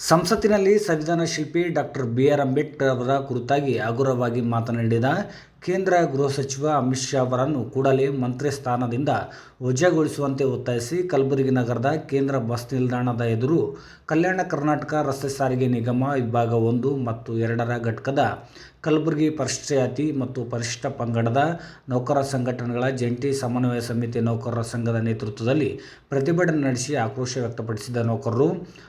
ಸಂಸತ್ತಿನಲ್ಲಿ ಸಂವಿಧಾನ ಶಿಲ್ಪಿ ಡಾಕ್ಟರ್ ಬಿ ಆರ್ ಅಂಬೇಡ್ಕರ್ ಅವರ ಕುರಿತಾಗಿ ಹಗುರವಾಗಿ ಮಾತನಾಡಿದ ಕೇಂದ್ರ ಗೃಹ ಸಚಿವ ಅಮಿತ್ ಶಾ ಅವರನ್ನು ಕೂಡಲೇ ಮಂತ್ರಿ ಸ್ಥಾನದಿಂದ ವಜಾಗೊಳಿಸುವಂತೆ ಒತ್ತಾಯಿಸಿ ಕಲಬುರಗಿ ನಗರದ ಕೇಂದ್ರ ಬಸ್ ನಿಲ್ದಾಣದ ಎದುರು ಕಲ್ಯಾಣ ಕರ್ನಾಟಕ ರಸ್ತೆ ಸಾರಿಗೆ ನಿಗಮ ವಿಭಾಗ ಒಂದು ಮತ್ತು ಎರಡರ ಘಟಕದ ಕಲಬುರಗಿ ಪರಿಶಿಷ್ಟ ಮತ್ತು ಪರಿಶಿಷ್ಟ ಪಂಗಡದ ನೌಕರ ಸಂಘಟನೆಗಳ ಜಂಟಿ ಸಮನ್ವಯ ಸಮಿತಿ ನೌಕರರ ಸಂಘದ ನೇತೃತ್ವದಲ್ಲಿ ಪ್ರತಿಭಟನೆ ನಡೆಸಿ ಆಕ್ರೋಶ ವ್ಯಕ್ತಪಡಿಸಿದ ನೌಕರರು,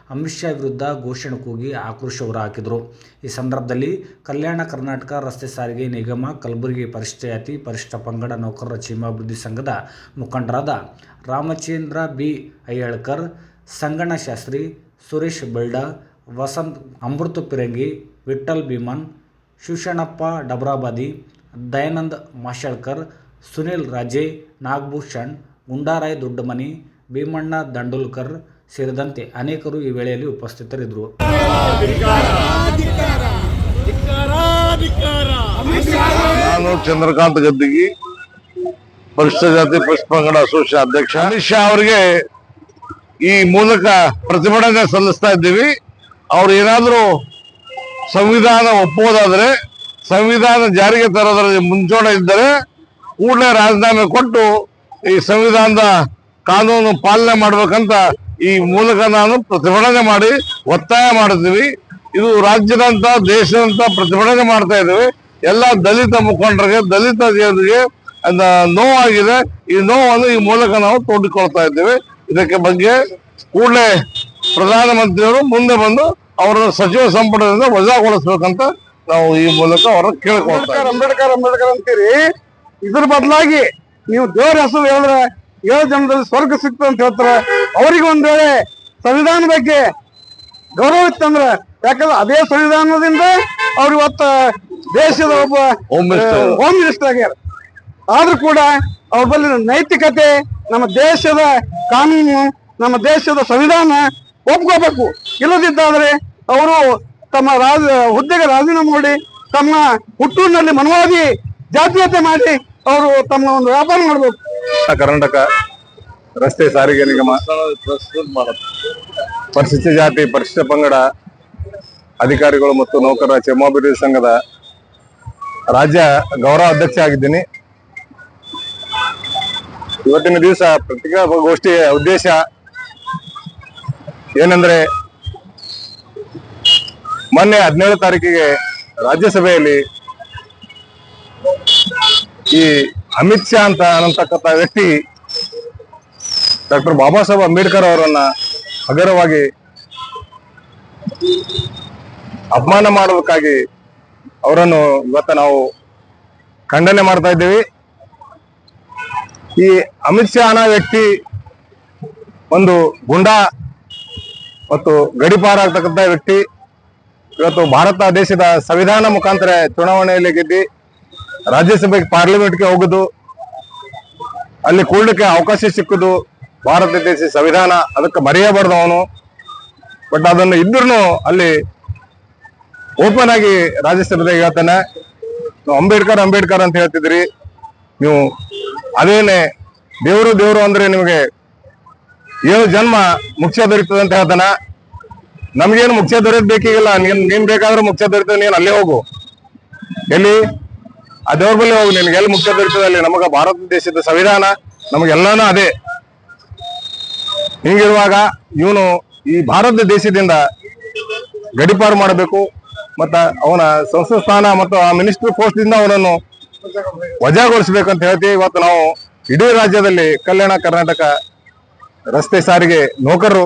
ಅಮಿತ್ ಶಾ ವಿರುದ್ಧ ಘೋಷಣೆ ಕೂಗಿ ಆಕ್ರೋಶ ಹೊರಹಾಕಿದರು. ಈ ಸಂದರ್ಭದಲ್ಲಿ ಕಲ್ಯಾಣ ಕರ್ನಾಟಕ ರಸ್ತೆ ಸಾರಿಗೆ ನಿಗಮ ಪರಿಶಿಷ್ಟ ಜಾತಿ ಪರಿಶಿಷ್ಟ ಪಂಗಡ ನೌಕರರ ಕ್ಷೇಮಾಭಿವೃದ್ಧಿ ಸಂಘದ ಮುಖಂಡರಾದ ರಾಮಚಂದ್ರ ಬಿ ಅಯ್ಯಳ್ಕರ್, ಸಂಗಣ್ಣ ಶಾಸ್ತ್ರಿ, ಸುರೇಶ್ ಬೆಳ್ಡ ವಸಂತ್ ಅಮೃತ ಪಿರಂಗಿ, ವಿಠ್ಠಲ್ ಭೀಮನ್, ಶುಷಣಪ್ಪ ಡಬ್ರಾಬಾದಿ, ದಯಾನಂದ್ ಮಾಶಳ್ಕರ್, ಸುನಿಲ್ ರಾಜೆ, ನಾಗಭೂಷಣ್, ಗುಂಡಾರಾಯ್ ದೊಡ್ಡಮನಿ, ಭೀಮಣ್ಣ ದಂಡೋಲ್ಕರ್ ಸೇರಿದಂತೆ ಅನೇಕರು ಈ ವೇಳೆಯಲ್ಲಿ ಉಪಸ್ಥಿತರಿದ್ದರು. ನಾನು ಚಂದ್ರಕಾಂತ್ ಗದ್ದಿಗಿ ಪರಿಷ್ಠ ಜಾತಿ ಪಶ್ಚಿಮ ಬಂಗಾಳ ಅಸೋಸಿಯೇಷನ್ ಅಧ್ಯಕ್ಷ. ಅಮಿತ್ ಶಾ ಅವರಿಗೆ ಈ ಮೂಲಕ ಪ್ರತಿಭಟನೆ ಸಲ್ಲಿಸ್ತಾ ಇದ್ದೀವಿ. ಅವ್ರು ಏನಾದರೂ ಸಂವಿಧಾನ ಒಪ್ಪೋದಾದ್ರೆ, ಸಂವಿಧಾನ ಜಾರಿಗೆ ತರೋದ್ರಲ್ಲಿ ಮುಂಚೂಣ ಇದ್ದರೆ ಕೂಡಲೇ ರಾಜೀನಾಮೆ ಕೊಟ್ಟು ಈ ಸಂವಿಧಾನದ ಕಾನೂನು ಪಾಲನೆ ಮಾಡ್ಬೇಕಂತ ಈ ಮೂಲಕ ನಾನು ಪ್ರತಿಭಟನೆ ಮಾಡಿ ಒತ್ತಾಯ ಮಾಡಿದ್ದೀವಿ. ಇದು ರಾಜ್ಯದಂತ ದೇಶದಂತ ಪ್ರತಿಭಟನೆ ಮಾಡ್ತಾ ಇದ್ದೇವೆ. ಎಲ್ಲ ದಲಿತ ಮುಖಂಡರಿಗೆ ದಲಿತ ಜನರಿಗೆ ಅದ ನೋವಾಗಿದೆ. ಈ ನೋವನ್ನು ಈ ಮೂಲಕ ನಾವು ತೋಡಿಕೊಳ್ತಾ ಇದ್ದೇವೆ. ಇದಕ್ಕೆ ಬಗ್ಗೆ ಕೂಡಲೇ ಪ್ರಧಾನಮಂತ್ರಿಯವರು ಮುಂದೆ ಬಂದು ಅವರ ಸಚಿವ ಸಂಪುಟದಿಂದ ವಜಾಗೊಳಿಸ್ಬೇಕಂತ ನಾವು ಈ ಮೂಲಕ ಅವರನ್ನು ಕೇಳ್ಕೊಳ್ತಾ ಇದ್ದೀವಿ. ಅಂಬೇಡ್ಕರ್ ಅಂಬೇಡ್ಕರ್ ಅಂತೀರಿ? ಇದ್ರ ಬದಲಾಗಿ ನೀವು ದೇವರ ಹೆಸರು ಹೇಳಿದ್ರೆ ಏಳು ಜನದಲ್ಲಿ ಸ್ವರ್ಗ ಸಿಕ್ತು ಅಂತ ಹೇಳ್ತಾರೆ. ಅವರಿಗೆ ಒಂದ್ ವೇಳೆ ಸಂವಿಧಾನ ಬಗ್ಗೆ ಗೌರವ ಇತ್ತಂದ್ರೆ ಯಾಕಂದ್ರೆ ಅದೇ ಸಂವಿಧಾನದಿಂದ ಅವ್ರು ಇವತ್ತ ದೇಶದ ಒಬ್ಬ ಹೋಮ್ ಮಿನಿಸ್ಟರ್. ಆಗ್ಯಾರ. ಆದ್ರೂ ಕೂಡ ಅವ್ರ ಬಳಿ ನೈತಿಕತೆ ನಮ್ಮ ದೇಶದ ಕಾನೂನು ನಮ್ಮ ದೇಶದ ಸಂವಿಧಾನ ಒಪ್ಕೋಬೇಕು. ಇಲ್ಲದಿದ್ದಾದ್ರೆ ಅವರು ತಮ್ಮ ರಾಜ ಹುದ್ದೆಗೆ ರಾಜೀನಾಮೆ ಮಾಡಿ ತಮ್ಮ ಹುಟ್ಟೂರಿನಲ್ಲಿ ಮನವಾಗಿ ಜಾತೀಯತೆ ಮಾಡಿ ಅವರು ತಮ್ಮ ಒಂದು ವ್ಯಾಪಾರ ಮಾಡಬೇಕು. ಕರ್ನಾಟಕ ರಸ್ತೆ ಸಾರಿಗೆ ನಿಗಮ ಪರಿಶಿಷ್ಟ ಜಾತಿ ಪರಿಶಿಷ್ಟ ಪಂಗಡ ಅಧಿಕಾರಿಗಳು ಮತ್ತು ನೌಕರರ ಕ್ಷೇಮಾಭಿವೃದ್ಧಿ ಸಂಘದ ರಾಜ್ಯ ಗೌರವ ಅಧ್ಯಕ್ಷ ಆಗಿದ್ದೀನಿ. ಇವತ್ತಿನ ದಿವಸ ಪತ್ರಿಕಾಗೋಷ್ಠಿಯ ಉದ್ದೇಶ ಏನಂದ್ರೆ ಮೊನ್ನೆ ಹದಿನೇಳು ತಾರೀಕಿಗೆ ರಾಜ್ಯಸಭೆಯಲ್ಲಿ ಈ ಅಮಿತ್ ಶಾ ಅಂತ ಅನ್ನತಕ್ಕಂಥ ವ್ಯಕ್ತಿ ಡಾಕ್ಟರ್ ಬಾಬಾ ಸಾಹೇಬ್ ಅಂಬೇಡ್ಕರ್ ಅವರನ್ನ ಹಗರವಾಗಿ ಅಪಮಾನ ಮಾಡೋದಕ್ಕಾಗಿ ಅವರನ್ನು ಇವತ್ತ ನಾವು ಖಂಡನೆ ಮಾಡ್ತಾ ಇದ್ದೀವಿ. ಈ ಅಮಿತ್ ಶಾ ಅನ್ನೋ ವ್ಯಕ್ತಿ ಒಂದು ಗುಂಡ ಮತ್ತು ಗಡಿಪಾರ ಆಗ್ತಕ್ಕಂಥ ವ್ಯಕ್ತಿ. ಇವತ್ತು ಭಾರತ ದೇಶದ ಸಂವಿಧಾನ ಮುಖಾಂತರ ಚುನಾವಣೆಯಲ್ಲಿ ಗೆದ್ದಿ ರಾಜ್ಯಸಭೆಗೆ ಪಾರ್ಲಿಮೆಂಟ್ಗೆ ಹೋಗುದು, ಅಲ್ಲಿ ಕೂಡಲಿಕ್ಕೆ ಅವಕಾಶ ಸಿಕ್ಕುದು ಭಾರತ ದೇಶ ಸಂವಿಧಾನ. ಅದಕ್ಕೆ ಮರೆಯಬಾರ್ದು ಅವನು. ಬಟ್ ಅದನ್ನು ಇದ್ರೂ ಅಲ್ಲಿ ಓಪನ್ ಆಗಿ ರಾಜ್ಯಸಭೆದಾಗ ಹೇಳ್ತಾನೆ. ಅಂಬೇಡ್ಕರ್ ಅಂಬೇಡ್ಕರ್ ಅಂತ ಹೇಳ್ತಿದ್ರಿ ನೀವು ಅದೇನೇ ದೇವರು ದೇವರು ಅಂದ್ರೆ ನಿಮಗೆ ಏಳು ಜನ್ಮ ಮುಖ್ಯ ದೊರೀತದೆ ಅಂತ ಹೇಳ್ತಾನ. ನಮ್ಗೇನು ಮುಖ್ಯ ದೊರೆಯಬೇಕಿಲ್ಲ ನೀನ್ ನೀನ್ ಬೇಕಾದ್ರೆ ಮುಖ್ಯ ದೊರೀತದೆ ನೀನ್ ಅಲ್ಲೇ ಹೋಗು. ಎಲ್ಲಿ? ಆ ದೇವ್ರ ಬಳಿ ಹೋಗು. ನಿನ್ಗೆ ಎಲ್ಲಿ ಮುಖ್ಯ ದೊರೀತದೆ ಅಲ್ಲಿ? ನಮಗ ಭಾರತ ದೇಶದ ಸಂವಿಧಾನ ನಮಗೆಲ್ಲಾನು ಅದೇ. ಹಿಂಗಿರುವಾಗ ಇವನು ಈ ಭಾರತ ದೇಶದಿಂದ ಗಡಿಪಾರು ಮಾಡಬೇಕು. ಮತ್ತ ಅವನ ಸಂಸದ ಸ್ಥಾನ ಮತ್ತು ಆ ಮಿನಿಸ್ಟರ್ ಪೋಸ್ಟ್ ಇಂದ ಅವನನ್ನು ವಜಾಗೊಳಿಸಬೇಕಂತ ಹೇಳ್ತೀವಿ. ಇವತ್ತು ನಾವು ಇಡೀ ರಾಜ್ಯದಲ್ಲಿ ಕಲ್ಯಾಣ ಕರ್ನಾಟಕ ರಸ್ತೆ ಸಾರಿಗೆ ನೌಕರರು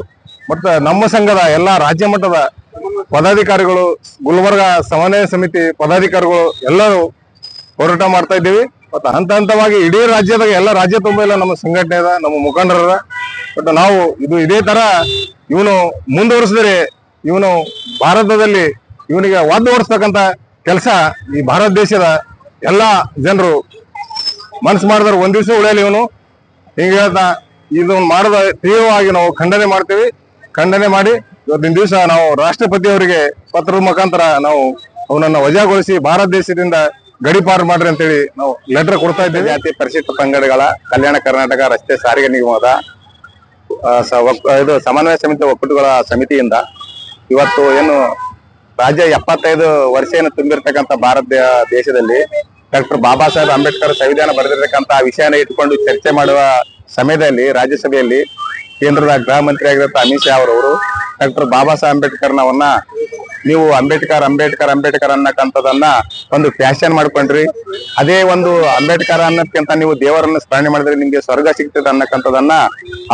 ಮತ್ತು ನಮ್ಮ ಸಂಘದ ಎಲ್ಲಾ ರಾಜ್ಯ ಮಟ್ಟದ ಪದಾಧಿಕಾರಿಗಳು, ಗುಲ್ಬರ್ಗ ಸಮನ್ವಯ ಸಮಿತಿ ಪದಾಧಿಕಾರಿಗಳು ಎಲ್ಲರೂ ಹೋರಾಟ ಮಾಡ್ತಾ ಇದ್ದೀವಿ. ಮತ್ತು ಹಂತ ಹಂತವಾಗಿ ಇಡೀ ರಾಜ್ಯದಾಗ ಎಲ್ಲ ರಾಜ್ಯ ತುಂಬ ಎಲ್ಲ ನಮ್ಮ ಸಂಘಟನೆ ಅದ, ನಮ್ಮ ಮುಖಂಡರದ ಬಟ್ ನಾವು ಇದು ಇದೇ ತರ ಇವನು ಮುಂದುವರಿಸಿದ್ರೆ ಇವನು ಭಾರತದಲ್ಲಿ ಇವನಿಗೆ ಒದ್ದು ಓಡಿಸ್ತಕ್ಕಂಥ ಕೆಲಸ ಈ ಭಾರತ ದೇಶದ ಎಲ್ಲ ಜನರು. ಮನಸ್ಸು ಮಾಡಿದ್ರೆ ಒಂದ್ ದಿವಸ ಉಳಿಯಲಿ ಇವನು. ಹಿಂಗೆ ಹೇಳ್ತಾ ಇದು ಮಾಡಿದ ತೀವ್ರವಾಗಿ ನಾವು ಖಂಡನೆ ಮಾಡ್ತೀವಿ. ಖಂಡನೆ ಮಾಡಿ ಇವತ್ತಿನ ದಿವಸ ನಾವು ರಾಷ್ಟ್ರಪತಿ ಅವರಿಗೆ ಪತ್ರದ ಮುಖಾಂತರ ನಾವು ಅವನನ್ನು ವಜಾಗೊಳಿಸಿ ಭಾರತ ದೇಶದಿಂದ ಗಡಿಪಾರು ಮಾಡ್ರಿ ಅಂತೇಳಿ ನಾವು ಲೆಟರ್ ಕೊಡ್ತಾ ಇದ್ದೇವೆ. ಜಾತಿ ಪರಿಶಿಷ್ಟ ಪಂಗಡಗಳ ಕಲ್ಯಾಣ ಕರ್ನಾಟಕ ರಸ್ತೆ ಸಾರಿಗೆ ನಿಗಮದ ಇದು ಸಮನ್ವಯ ಸಮಿತಿ ಒಕ್ಕೂಟಗಳ ಸಮಿತಿಯಿಂದ ಇವತ್ತು ಏನು ರಾಜ್ಯ ಎಪ್ಪತ್ತೈದು ವರ್ಷ ತುಂಬಿರ್ತಕ್ಕಂಥ ಭಾರತ ದೇಶದಲ್ಲಿ ಡಾಕ್ಟರ್ ಬಾಬಾ ಸಾಹೇಬ್ ಅಂಬೇಡ್ಕರ್ ಸಂವಿಧಾನ ಬರೆದಿರ್ತಕ್ಕಂಥ ವಿಷಯನ ಇಟ್ಕೊಂಡು ಚರ್ಚೆ ಮಾಡುವ ಸಮಯದಲ್ಲಿ ರಾಜ್ಯಸಭೆಯಲ್ಲಿ ಕೇಂದ್ರದ ಗೃಹ ಮಂತ್ರಿ ಅಮಿತ್ ಶಾ ಅವರವರು ಡಾಕ್ಟರ್ ಬಾಬಾ ಸಾಹೇಬ್ ಅಂಬೇಡ್ಕರ್ನವನ್ನ ನೀವು ಅಂಬೇಡ್ಕರ್ ಅಂಬೇಡ್ಕರ್ ಅಂಬೇಡ್ಕರ್ ಅನ್ನಕ್ಕಂಥದನ್ನ ಒಂದು ಫ್ಯಾಷನ್ ಮಾಡ್ಕೊಂಡ್ರಿ. ಅದೇ ಒಂದು ಅಂಬೇಡ್ಕರ್ ಅನ್ನೋದ್ಕಿಂತ ನೀವು ದೇವರನ್ನ ಸ್ಮರಣೆ ಮಾಡಿದ್ರೆ ನಿಮ್ಗೆ ಸ್ವರ್ಗ ಸಿಗ್ತದೆ ಅನ್ನಕ್ಕಂಥದನ್ನ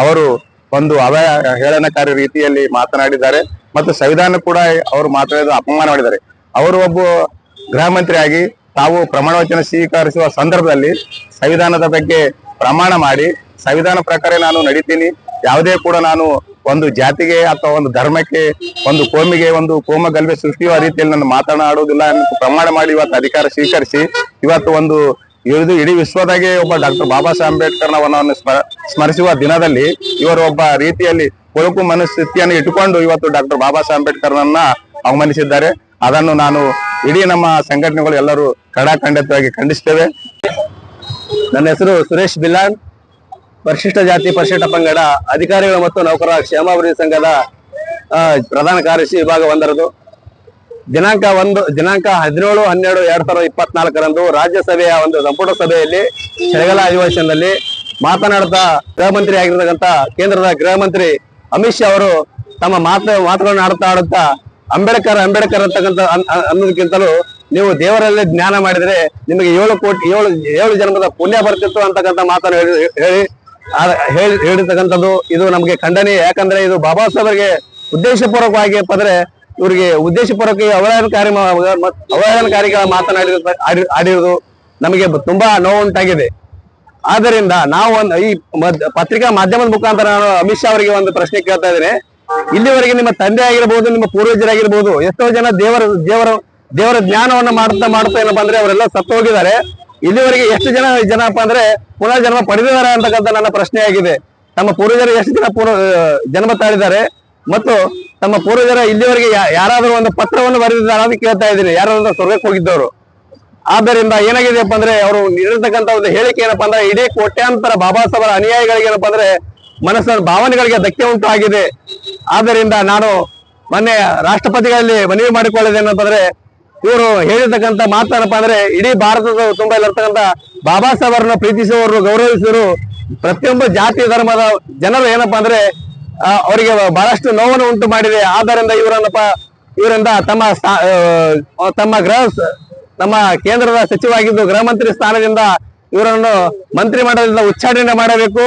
ಅವರು ಒಂದು ಅವಹೇಳನಕಾರಿ ರೀತಿಯಲ್ಲಿ ಮಾತನಾಡಿದ್ದಾರೆ. ಮತ್ತು ಸಂವಿಧಾನ ಕೂಡ ಅವರು ಮಾತಾಡಿದ ಅಪಮಾನ ಮಾಡಿದ್ದಾರೆ. ಅವರು ಒಬ್ಬ ಗೃಹ ಮಂತ್ರಿಯಾಗಿ ತಾವು ಪ್ರಮಾಣ ವಚನ ಸ್ವೀಕರಿಸುವ ಸಂದರ್ಭದಲ್ಲಿ ಸಂವಿಧಾನದ ಬಗ್ಗೆ ಪ್ರಮಾಣ ಮಾಡಿ ಸಂವಿಧಾನ ಪ್ರಕಾರ ನಾನು ನಡೀತೀನಿ. ಯಾವುದೇ ಕೂಡ ನಾನು ಒಂದು ಜಾತಿಗೆ ಅಥವಾ ಒಂದು ಧರ್ಮಕ್ಕೆ, ಒಂದು ಕೋಮಿಗೆ, ಒಂದು ಕೋಮ ಗಲ್ಭೆ ಸೃಷ್ಟಿಯುವ ರೀತಿಯಲ್ಲಿ ನಾನು ಮಾತನಾಡುವುದಿಲ್ಲ ಪ್ರಮಾಣ ಮಾಡಿ ಇವತ್ತು ಅಧಿಕಾರ ಸ್ವೀಕರಿಸಿ ಇವತ್ತು ಒಂದು ಇದು ಇಡೀ ವಿಶ್ವದಾಗೆ ಒಬ್ಬ ಡಾಕ್ಟರ್ ಬಾಬಾ ಸಾಹೇಬ್ ಅಂಬೇಡ್ಕರ್ ಸ್ಮರಿಸುವ ದಿನದಲ್ಲಿ ಇವರು ಒಬ್ಬ ರೀತಿಯಲ್ಲಿ ಕೊಳಕು ಮನಸ್ಥಿತಿಯನ್ನು ಇಟ್ಟುಕೊಂಡು ಇವತ್ತು ಡಾಕ್ಟರ್ ಬಾಬಾ ಸಾಹೇಬ್ ಅಂಬೇಡ್ಕರ್ನನ್ನ ಅವಮಾನಿಸಿದ್ದಾರೆ. ಅದನ್ನು ನಾನು ಇಡೀ ನಮ್ಮ ಸಂಘಟನೆಗಳು ಎಲ್ಲರೂ ಕಡಾಖಂಡಿತವಾಗಿ ಖಂಡಿಸ್ತೇವೆ. ನನ್ನ ಹೆಸರು ಸುರೇಶ್ ಬಿಲ್ಲಾನ್, ಪರಿಶಿಷ್ಟ ಜಾತಿ ಪರಿಶಿಷ್ಟ ಪಂಗಡ ಅಧಿಕಾರಿಗಳು ಮತ್ತು ನೌಕರರ ಕ್ಷೇಮಾಭಿವೃದ್ಧಿ ಸಂಘದ ಪ್ರಧಾನ ಕಾರ್ಯದರ್ಶಿ ವಿಭಾಗ ಒಂದರದು. ದಿನಾಂಕ ಒಂದು, ದಿನಾಂಕ ಹದಿನೇಳು, ಹನ್ನೆರಡು, ಎರಡ್ ಸಾವಿರದ ಇಪ್ಪತ್ನಾಲ್ಕರಂದು ರಾಜ್ಯಸಭೆಯ ಒಂದು ಸಂಪುಟ ಸಭೆಯಲ್ಲಿ ಚಳಿಗಾಲ ಅಧಿವೇಶನದಲ್ಲಿ ಮಾತನಾಡುತ್ತಾ ಗೃಹ ಮಂತ್ರಿ ಕೇಂದ್ರದ ಗೃಹ ಮಂತ್ರಿ ಅಮಿತ್ ಶಾ ಅವರು ತಮ್ಮ ಮಾತು ಮಾತುಗಳನ್ನ ಆಡ್ತಾ ಆಡುತ್ತಾ ಅಂಬೇಡ್ಕರ್ ಅಂಬೇಡ್ಕರ್ ಅಂತಕ್ಕಂಥ ಅನ್- ಅನ್- ಅನ್ನೋದಕ್ಕಿಂತಲೂ ನೀವು ದೇವರಲ್ಲೇ ಜ್ಞಾನ ಮಾಡಿದ್ರೆ ನಿಮಗೆ ಏಳು ಕೋಟಿ ಏಳು ಏಳು ಜನ್ಮದ ಪುಣ್ಯ ಬರ್ತಿತ್ತು ಅಂತಕ್ಕಂಥ ಮಾತನ್ನು ಹೇಳಿ ಹೇಳಿ ಹೇಳಿ ಹೇಳಿರ್ತಕ್ಕಂಥದ್ದು. ಇದು ನಮಗೆ ಖಂಡನೆ ಯಾಕಂದ್ರೆ ಇದು ಬಾಬಾ ಸಾಹೇಬರಿಗೆ ಉದ್ದೇಶಪೂರ್ವಕವಾಗಿ ಅಂದ್ರೆ ಇವರಿಗೆ ಉದ್ದೇಶಪೂರ್ವಕ ಅವಹೇಳನಕಾರಿ ಅವಹೇಳನಕಾರಿಗಳ ಮಾತನಾಡಿ ಆಡಿ- ಆಡಿರುವುದು ನಮಗೆ ತುಂಬಾ ನೋವುಂಟಾಗಿದೆ. ಆದ್ದರಿಂದ ನಾವು ಒಂದು ಈ ಪತ್ರಿಕಾ ಮಾಧ್ಯಮದ ಮುಖಾಂತರ ನಾನು ಅಮಿತ್ ಶಾ ಅವರಿಗೆ ಒಂದು ಪ್ರಶ್ನೆ ಕೇಳ್ತಾ ಇದ್ದೇನೆ. ಇಲ್ಲಿವರೆಗೆ ನಿಮ್ಮ ತಂದೆ ಆಗಿರ್ಬೋದು, ನಿಮ್ಮ ಪೂರ್ವಜರಾಗಿರ್ಬೋದು, ಎಷ್ಟೋ ಜನ ದೇವರ ದೇವರ ದೇವರ ಜ್ಞಾನವನ್ನ ಮಾಡುತ್ತಾ ಮಾಡ್ತಾ ಏನಪ್ಪ ಅಂದ್ರೆ ಅವರೆಲ್ಲ ಸತ್ತು ಹೋಗಿದ್ದಾರೆ. ಇಲ್ಲಿವರೆಗೆ ಎಷ್ಟು ಜನ ಜನಪ್ಪ ಅಂದ್ರೆ ಪುನರ್ಜನ್ಮ ಪಡೆದಿದ್ದಾರೆ ಅಂತಕ್ಕಂಥ ನನ್ನ ಪ್ರಶ್ನೆ ಆಗಿದೆ. ತಮ್ಮ ಪೂರ್ವಜರು ಎಷ್ಟು ಜನ ಪೂರ್ವ ಜನ್ಮ ತಾಳಿದ್ದಾರೆ? ಮತ್ತು ತಮ್ಮ ಪೂರ್ವಜರ ಇಲ್ಲಿವರೆಗೆ ಯಾರಾದರೂ ಒಂದು ಪತ್ರವನ್ನು ಬರೆದಿದ್ದಾರೆ ಅಂತ ಕೇಳ್ತಾ ಇದ್ದೀನಿ. ಯಾರಾದ್ರೂ ಸ್ವರ್ಗಕ್ಕೆ ಹೋಗಿದ್ದವರು. ಆದ್ದರಿಂದ ಏನಾಗಿದೆಯಪ್ಪ ಅಂದ್ರೆ ಅವರು ನೀಡಿರ್ತಕ್ಕಂಥ ಒಂದು ಹೇಳಿಕೆ ಏನಪ್ಪಾ ಅಂದ್ರೆ ಇಡೀ ಕೋಟ್ಯಾಂತರ ಬಾಬಾ ಸಾಹೇಬರ ಅನುಯಾಯಿಗಳಿಗೆ ಏನಪ್ಪಾ ಅಂದ್ರೆ ಮನಸ್ಸಿನ ಭಾವನೆಗಳಿಗೆ ಧಕ್ಕೆ ಉಂಟಾಗಿದೆ ಆದ್ದರಿಂದ ನಾನು ಮೊನ್ನೆ ರಾಷ್ಟ್ರಪತಿಗಳಲ್ಲಿ ಮನವಿ ಮಾಡಿಕೊಳ್ಳೋದು ಏನಪ್ಪ ಅಂದ್ರೆ ಇವರು ಹೇಳಿರ್ತಕ್ಕಂಥ ಮಾತೇನಪ್ಪ ಅಂದ್ರೆ ಇಡೀ ಭಾರತದ ತುಂಬಾ ಇಲ್ಲಿರ್ತಕ್ಕಂತ ಬಾಬಾ ಸಾಹೇಬರನ್ನ ಪ್ರೀತಿಸುವವರು ಗೌರವಿಸುವರು ಪ್ರತಿಯೊಂದು ಜಾತಿ, ಧರ್ಮದ ಜನರು ಏನಪ್ಪಾ ಅಂದ್ರೆ ಅವರಿಗೆ ಬಹಳಷ್ಟು ನೋವನ್ನು ಉಂಟು ಮಾಡಿದೆ. ಆದ್ದರಿಂದ ಇವರನ್ನಪ್ಪ, ಇವರಿಂದ ತಮ್ಮ ತಮ್ಮ ಗೃಹ ನಮ್ಮ ಕೇಂದ್ರದ ಸಚಿವ ಆಗಿದ್ದು ಗೃಹ ಮಂತ್ರಿ ಸ್ಥಾನದಿಂದ ಇವರನ್ನು ಮಂತ್ರಿ ಮಂಡಲದಿಂದ ಉಚ್ಚಾಟನೆ ಮಾಡಬೇಕು.